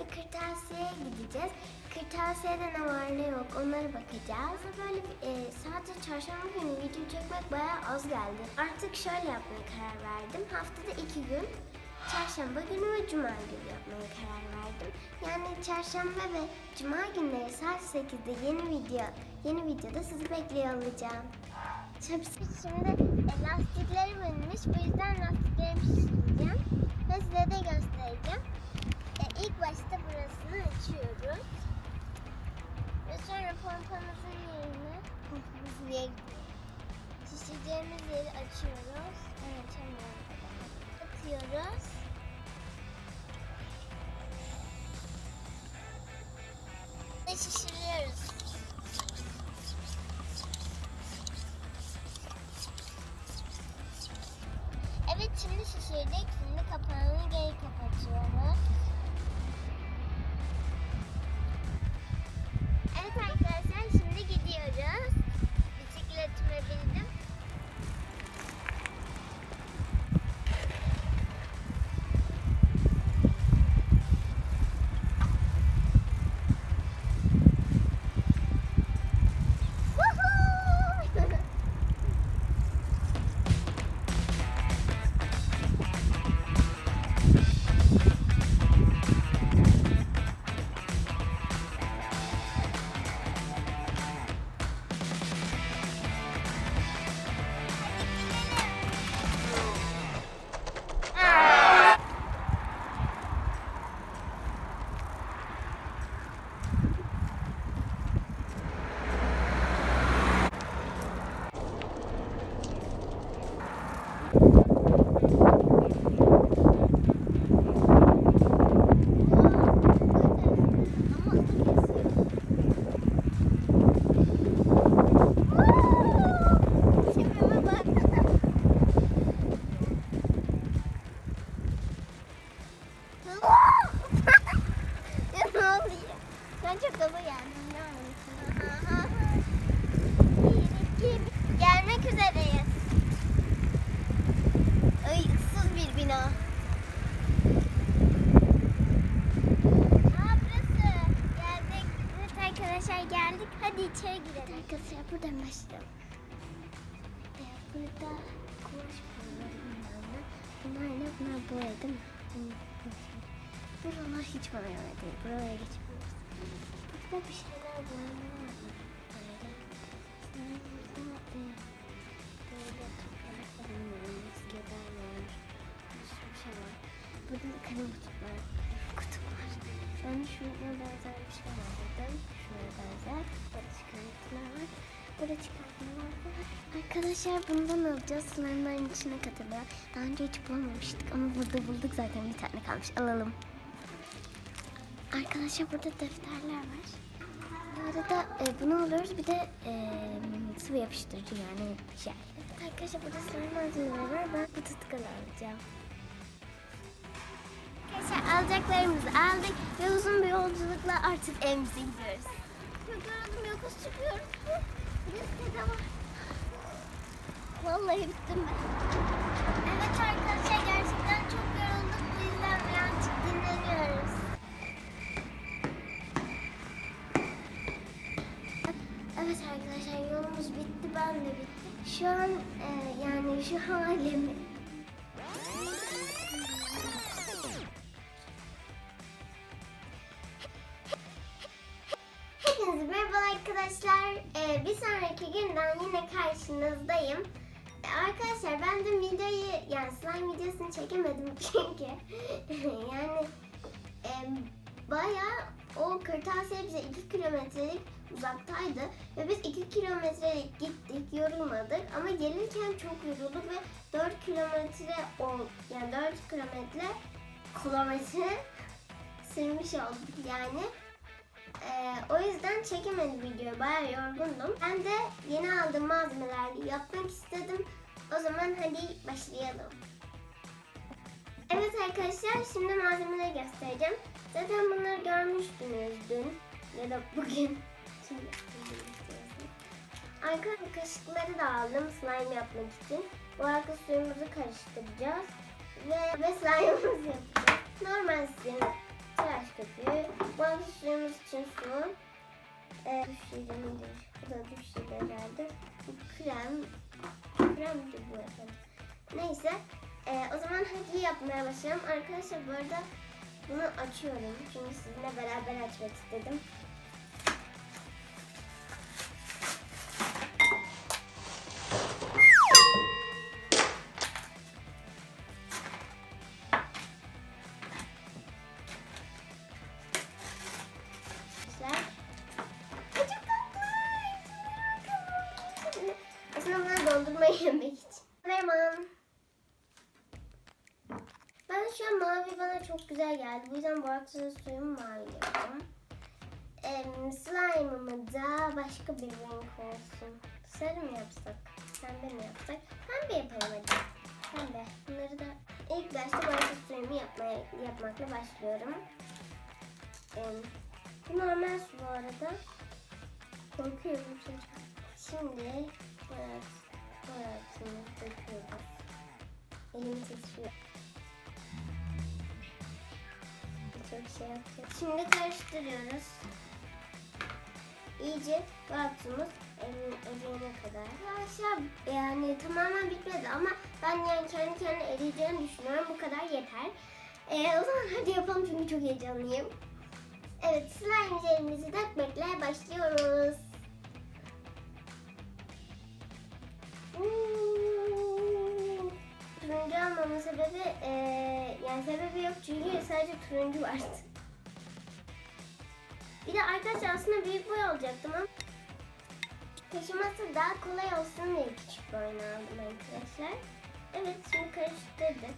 ve kırtasiyeye gideceğiz. Kırtasiyede ne var ne yok onlara bakacağız. Böyle bir, e, sadece çarşamba günü video çekmek bayağı az geldi. Artık şöyle yapmaya karar verdim. Haftada iki gün çarşamba günü ve cuma günü yapmaya karar verdim. Yani çarşamba ve cuma günleri saat 8'de yeni video yeni videoda sizi bekliyor olacağım. Hepsi şimdi lastikleri bölünmüş. Bu yüzden lastiklerimi şişireceğim. Ve size de göstereceğim. İlk başta burasını açıyoruz. Ve sonra pompamızın yerine pompamızın yeri şişireceğimiz yeri açıyoruz. Ben açamıyorum. Atıyoruz. Ve şişiriyoruz. Ben çok gaza geldim. Gelmek üzereyiz. Ay ıssız bir bina. Aa burası. Geldik. Arkadaşlar geldik. Hadi içeri girelim. arkadaşlar buradan başlayalım. Burada kumaş bunlar. Bunlar ne? Bunlar boya değil mi? Buralar hiç göre değil. Buralara geçmiyoruz. Burada bir şeyler boyama var. Böyle. Sonra burada e, böyle toprak var. Maskeler var. Bir sürü şey var. Burada da kalem kutu var. Kutu var. Ben şuna benzer bir şey aldım. Şuna benzer. Burada çıkartmalar var. Burada çıkartmalar var. Arkadaşlar bundan alacağız. Slime'ların içine katılıyor. Daha önce hiç bulamamıştık ama burada bulduk zaten bir tane kalmış. Alalım. Arkadaşlar burada defterler var. Bu arada e, bunu alıyoruz bir de e, sıvı yapıştırıcı yani şey. Arkadaşlar burada slime malzemeleri var. Ben bu tutkalı alacağım. Arkadaşlar alacaklarımızı aldık ve uzun bir yolculukla artık evimize gidiyoruz. Çok yoruldum yokuş çıkıyoruz. Bisiklete var. Vallahi bittim ben. Evet arkadaşlar Şu an e, yani şu halimi Hepinize merhaba arkadaşlar. Ee, bir sonraki günden yine karşınızdayım. Ee, arkadaşlar ben de videoyu yani slime videosunu çekemedim çünkü yani e, bayağı o kırtasiye bize 2 kilometrelik uzaktaydı ve biz 2 kilometrelik gittik yorulmadık ama gelirken çok yorulduk ve 4 kilometre yani 4 kilometre kilometre sürmüş olduk yani. Ee, o yüzden çekemedim videoyu. Bayağı yorgundum. Ben de yeni aldığım malzemelerle yapmak istedim. O zaman hadi başlayalım. Evet arkadaşlar şimdi malzemeleri göstereceğim. Zaten bunları görmüştünüz dün ya da bugün. Şimdi. Arkadaşlar kaşıkları da aldım slime yapmak için. Bu arka suyumuzu karıştıracağız. Ve, ve slime'ımızı yapacağız. Normal suyun tıraş köpüğü. Bu arka suyumuz için su. Ee, duş jeli midir? Bu da duş jeli herhalde. Bu krem. Kremdir bu efendim. Neyse. Ee, o zaman hadi yapmaya başlayalım. Arkadaşlar bu arada bunu açıyorum. Çünkü sizinle beraber açmak istedim. Güzel geldi. Bu yüzden boraksız suyumu mavi. Em, slime'ımı da başka bir renk olsun. Sarı mı yapsak? Pembe mi yapsak? Pembe yapalım hadi. Pembe. Bunları da ilk başta boraksız suyumu yapmaya, yapmakla başlıyorum. Em, bu normal su bu arada. Korkuyorum çünkü. Şimdi boraks, boraksını döküyoruz. Elim titriyor. Çok şey yapacağız. Şimdi karıştırıyoruz. İyice boraksımız eriyene kadar. Arkadaşlar yani tamamen bitmedi ama ben yani kendi kendine eriyeceğini düşünüyorum. Bu kadar yeter. Ee, o zaman hadi yapalım çünkü çok heyecanlıyım. Evet slime jelimizi dökmekle başlıyoruz. Hmm. Almamın sebebi eee, yani sebebi yok çünkü sadece turuncu vardı. Bir de arkadaşlar aslında büyük boy alacaktım ama taşıması daha kolay olsun diye küçük boyunu aldım arkadaşlar. Evet şimdi karıştırdık.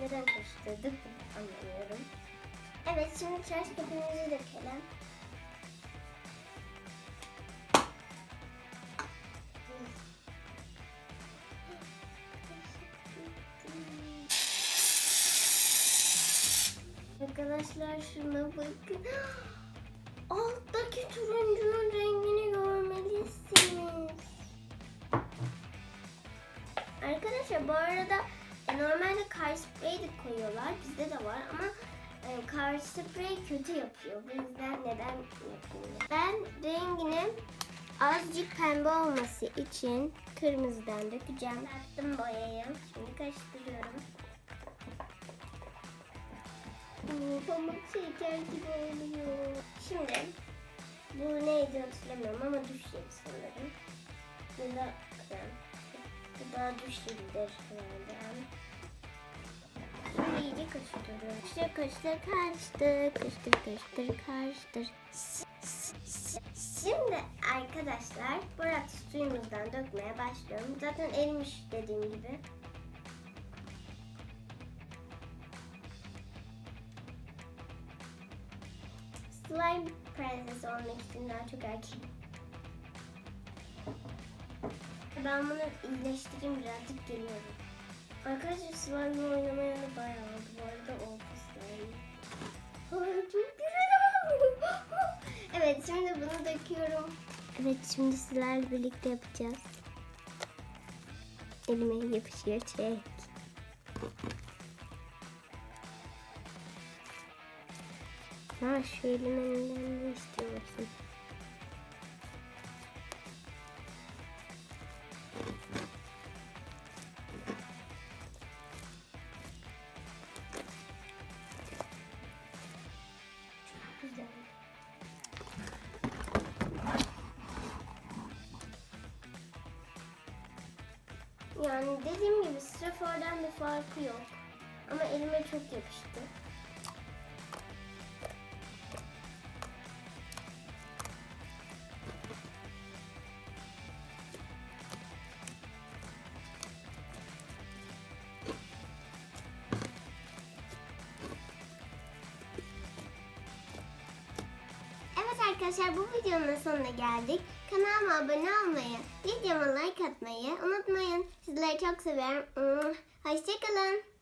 Neden karıştırdık anlamıyorum. Evet şimdi tıraş köpüğümüzü dökelim. Arkadaşlar şuna bakın. Alttaki turuncunun rengini görmelisiniz. Arkadaşlar bu arada normalde kar spreyi de koyuyorlar. Bizde de var ama e, kar sprey kötü yapıyor. Bu neden yapmıyor? Ben rengini azıcık pembe olması için kırmızıdan dökeceğim. Attım boyayı. Şimdi karıştırıyorum. Pamuk şeker gibi oluyor. Şimdi bu neydi hatırlamıyorum ama duş jeli sanırım. Bu da krem. Bu da duş jelidir herhalde. Şimdi iyice karıştırıyorum. İşte karıştır, karıştır, karıştır, karıştır, karıştır. Şimdi arkadaşlar borak suyumuzdan dökmeye başlıyorum. Zaten erimiş dediğim gibi. Slime prensesi olmak için daha çok erken. Ben bunu iyileştireyim birazcık geliyorum. Arkadaşlar slime oynamaya da bayağı oldu. Bu arada oldu slime. Çok güzel. Evet şimdi bunu döküyorum. Evet şimdi sizlerle birlikte yapacağız. Elime yapışıyor çek. Ha şu elimden ne istiyorsun? Yani dediğim gibi strafordan bir farkı yok. Ama elime çok yapıştı. Arkadaşlar bu videonun sonuna geldik. Kanalıma abone olmayı, videoma like atmayı unutmayın. Sizleri çok seviyorum. Hoşçakalın.